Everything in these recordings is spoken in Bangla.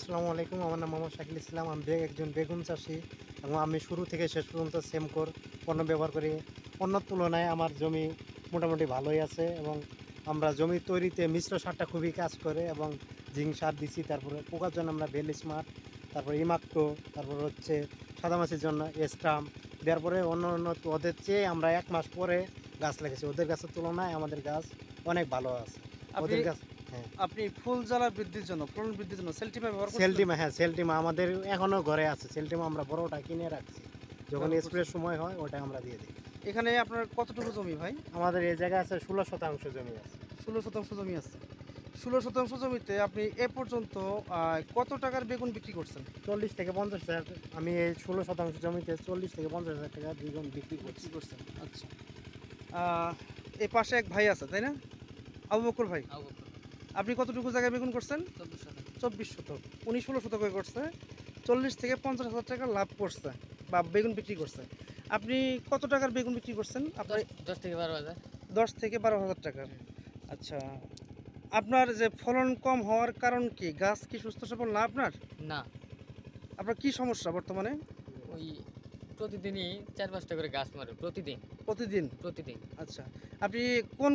আসসালামু আলাইকুম। আমার নাম মোহাম্মদ শাকিল ইসলাম। আমি একজন বেগুন চাষি এবং আমি শুরু থেকে শেষ পর্যন্ত সেমকোর পণ্য ব্যবহার করি। অন্য তুলনায় আমার জমি মোটামুটি ভালোই আছে এবং আমরা জমি তৈরিতে মিশ্র সারটা খুবই কাজ করে এবং জিঙ্ক সার দিছি তারপরে পোকার জন্য আমরা বেল স্মার্ট তারপরে ইমাক্টো তারপর হচ্ছে সাদা মাছের জন্য এস্ট্রাম দেওয়ার পরে অন্য অন্য ওদের চেয়ে আমরা এক মাস পরে গাছ লাগিয়েছি। ওদের গাছের তুলনায় আমাদের গাছ অনেক ভালো আছে। ওদের গাছ আপনি ফুল জ্বালা বৃদ্ধির জন্য ফলন বৃদ্ধির জন্য সেলটিমা ব্যবহার সেলটিমা হ্যাঁ সেলটিমা আমাদের এখনও ঘরে আছে। সেলটিমা আমরা বড়টা কিনে রাখছি। যখন স্প্রে সময় হয় ওটা আমরা দিয়ে দিই। এখানে আপনার কতটুকু জমি ভাই? আমাদের এই জায়গায় আছে ষোলো শতাংশ জমি আছে। ষোলো শতাংশ জমি আছে। ষোলো শতাংশ জমিতে আপনি এ পর্যন্ত কত টাকার বেগুন বিক্রি করছেন? চল্লিশ থেকে পঞ্চাশ হাজার আমি এই ষোলো শতাংশ জমিতে চল্লিশ থেকে পঞ্চাশ হাজার টাকা বেগুন বিক্রি করছি। করছেন আচ্ছা। আহ, এ পাশে এক ভাই আছে তাই না? আবু বকর ভাই। আপনি কতটুকু জায়গায় বেগুন করছেন? চব্বিশ শতক। উনিশ ষোলো শতক করছে চল্লিশ থেকে পঞ্চাশ হাজার টাকা লাভ করছে বা বেগুন বিক্রি করছে। আপনি কত টাকার বেগুন বিক্রি করছেন? আপনার দশ থেকে বারো হাজার। দশ থেকে বারো হাজার টাকার। আচ্ছা আপনার যে ফলন কম হওয়ার কারণ কি? গাছ কি সুস্থ সবল না আপনার? না। আপনার কি সমস্যা বর্তমানে? ওই প্রতিদিনই চার পাঁচটা করে গাছ মারে প্রতিদিন। প্রতিদিন? প্রতিদিন। আচ্ছা আপনি কোন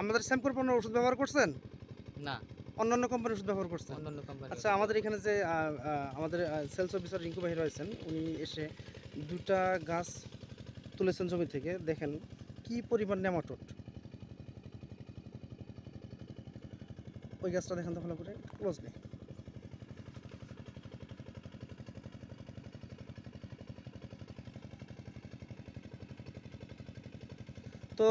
আমাদের শ্যাম্পুর পণ্য ওষুধ ব্যবহার করছেন? না। অন্যান্য কোম্পানির ওষুধ ব্যবহার করছেন? অন্যান্য কোম্পানি আচ্ছা আমাদের এখানে যে আমাদের সেলস অফিসার রিঙ্কু ভাই রয়েছেন উনি এসে দুটা গাছ তুলেছেন জমি থেকে। দেখেন কি পরিমাণ নেমাটোড। ওই গাছটা দেখেন তো ভালো করে ক্লোজলি তো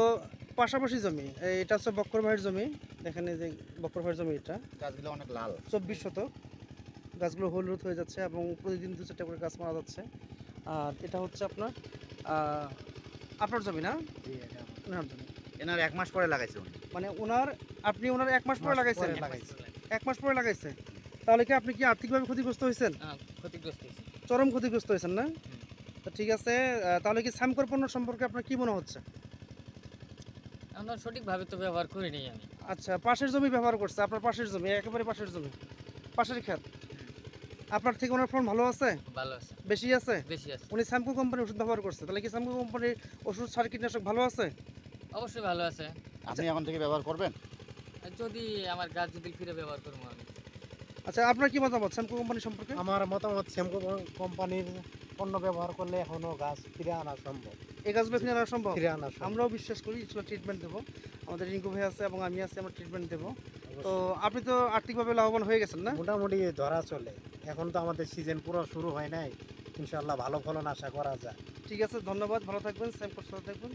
পাশাপাশি জমি এটা হচ্ছে বক্কর ভাইয়ের জমি এখানে যে বক্কর ভাইয়ের জমি এটা। গাছগুলো অনেক লাল। চব্বিশ শতক। গাছগুলো হলুদ হয়ে যাচ্ছে এবং প্রতিদিন দু চারটা করে গাছ মারা যাচ্ছে। আর এটা হচ্ছে আপনার আপনার জমি না। ওনার জমি। এনার এক মাস পরে লাগাইছে মানে ওনার আপনি ওনার এক মাস পরে লাগাইছেন? এক মাস পরে লাগাইছে? তাহলে কি আপনি কি আর্থিকভাবে ক্ষতিগ্রস্ত হয়েছেন? হ্যাঁ, ক্ষতিগ্রস্ত চরম ক্ষতিগ্রস্ত হয়েছেন না? তো ঠিক আছে তাহলে কি স্যামকর পণ্য সম্পর্কে আপনার কি মনে হচ্ছে? আমরা সঠিকভাবে তো ব্যবহার করিনি আমি। আচ্ছা পাশের জমি ব্যবহার করছে আপনার পাশের জমি একেবারে পাশের জমি পাশের খেত আপনার থেকে ওনার ফোন ভালো আছে? ভালো আছে। বেশি আছে? বেশি আছে। উনি স্যামকো কোম্পানির ওষুধ ব্যবহার করছে তাহলে কি স্যামকো কোম্পানির ওষুধ সার কীটনাশক ভালো আছে? অবশ্যই ভালো আছে। আপনি এখন থেকে ব্যবহার করবেন? যদি আমার গাছ যদি ফিরে ব্যবহার করব আচ্ছা আপনার কি মতামত স্যামকো কোম্পানি সম্পর্কে? আমার মতামত সেমকো কোম্পানির পণ্য ব্যবহার করলে এখনও গাছ ফিরে আনা সম্ভব। এই গাছগুলো ফিরে আনা সম্ভব? ফিরে আনা আমরাও বিশ্বাস করি ইনশাল্লাহ ট্রিটমেন্ট দেবো। আমাদের রিঙ্কু ভাই আছে এবং আমি আছি আমরা ট্রিটমেন্ট দেবো। তো আপনি তো আর্থিকভাবে লাভবান হয়ে গেছেন না? মোটামুটি ধরা চলে। এখন তো আমাদের সিজন পুরো শুরু হয় নাই। ইনশাল্লাহ ভালো ফলন আশা করা যায়। ঠিক আছে ধন্যবাদ। ভালো থাকবেন স্যামকোর সাথে থাকবেন।